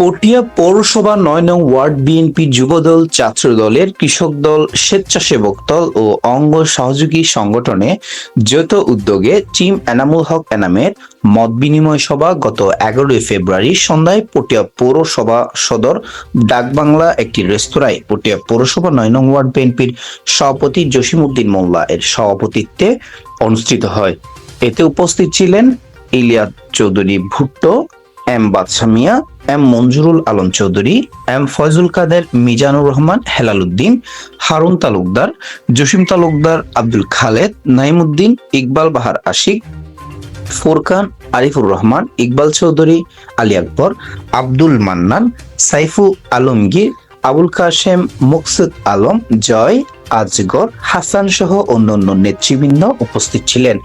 পটিয়া পৌরসভা নয় নং ওয়ার্ড বিএনপি যুবদল ছাত্রদলের কৃষক দল স্বেচ্ছাসেবক দল ও অঙ্গ সহযোগী সংগঠনে যৌথ উদ্যোগে চিম এনামুল হক এনামের মত বিনিময় সভা গত এগারোই ফেব্রুয়ারি সন্ধ্যায় পটিয়া পৌরসভা সদর ডাকবাংলা একটি রেস্তোরাঁয়। পটিয়া পৌরসভা নয় নং ওয়ার্ড বিএনপির সভাপতি জসিমউদ্দিন মোল্লা এর সভাপতিত্বে অনুষ্ঠিত হয়। এতে উপস্থিত ছিলেন Iliyad Chowdhury Bhutto, M Badsha Mia M Manjurul Alam Chowdhury, M Foyzul Kader, Mizanur Rahman Helal Uddin Harun Talukdar, Jasim Talukdar, Abdul Khaled Naimuddin Iqbal Bahar Ashik, Forkan, Arifur Rahman, Iqbal Chowdhury, Ali Akbar, Abdul Mannan, Saifu Alamgir Abul Kashem, Maksud Alam, Joy, Azgar, Hasan সহ অন্যান্য নেতৃবৃন্দ উপস্থিত ছিলেন।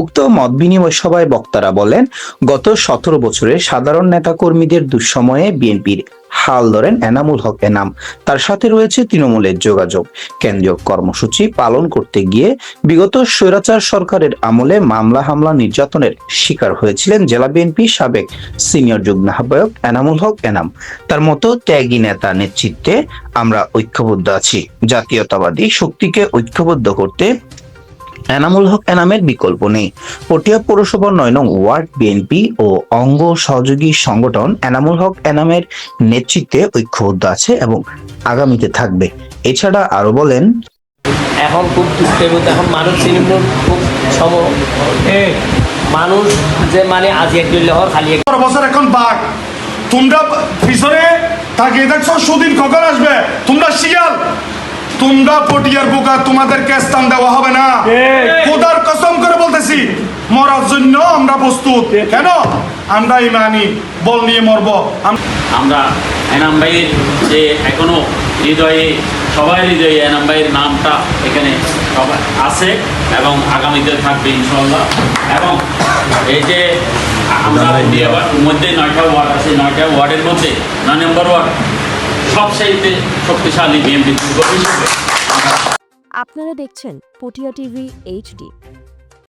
উক্ত মত বিনিময় সভায় বক্তারা বলেন, গত সতেরো বছরে সাধারণ নেতাকর্মীদের দুঃসময়ে বিএনপির হাল ধরেন এনামুল হক এনাম তার সাথে রয়েছে তৃণমূলের যোগাযোগ। কেন্দ্রীয় কর্মসূচি পালন করতে গিয়ে বিগত স্বৈরাচার সরকারের আমলে মামলা হামলা নির্যাতনের শিকার হয়েছিলেন জেলা বিএনপি সাবেক সিনিয়র যুগ্ম আহ্বায়ক এনামুল হক এনাম। তার মতো ত্যাগী নেতা নেতৃত্বে আমরা ঐক্যবদ্ধ আছি। জাতীয়তাবাদী শক্তিকে ঐক্যবদ্ধ করতে এনামুল হক এনামের বিকল্প নেই। পটিয়া পৌরসভা নয় নং ওয়ার্ড বিএনপি ও অঙ্গ সহযোগী সংগঠন এনামুল হক এনামের নেতৃত্বে ঐক্যবদ্ধ আছে এবং আগামীতে থাকবে। এছাড়া আরও বলেন এখন খুব দুঃখের মধ্যে এখন মানুষ চিনিব খুব সম মানুষ যে মানে আজি একদিন লহর খালি এক বছর এখন বাঘ। তোমরা পিছনে তাকিয়ে দেখছ সুদিন কখন আসবে? তোমরা তোমরা পটিয়ার বোকা তোমাদেরকে স্থান দেওয়া হবে না? খোদার কসম করে বলতেছি মরার জন্য আমরা প্রস্তুত। কেন? আমরা ইমানি বল নিয়ে মরব। আম- আমরা এনাম ভাইয়ের যে এখনও হৃদয়ে সবাই হৃদয়ে এনাম ভাইয়ের নামটা এখানে সবাই আছে এবং আগামীতে থাকবে ইনশাল্লাহ এবং এই যে আমরা মধ্যে নয়টা ওয়ার্ড আছে নয়টা ওয়ার্ডের মধ্যে নয় নম্বর ওয়ার্ড শক্তিশালী বিএনপি হিসেবে আপনারা দেখছেন পটিয়া টিভি এইচডি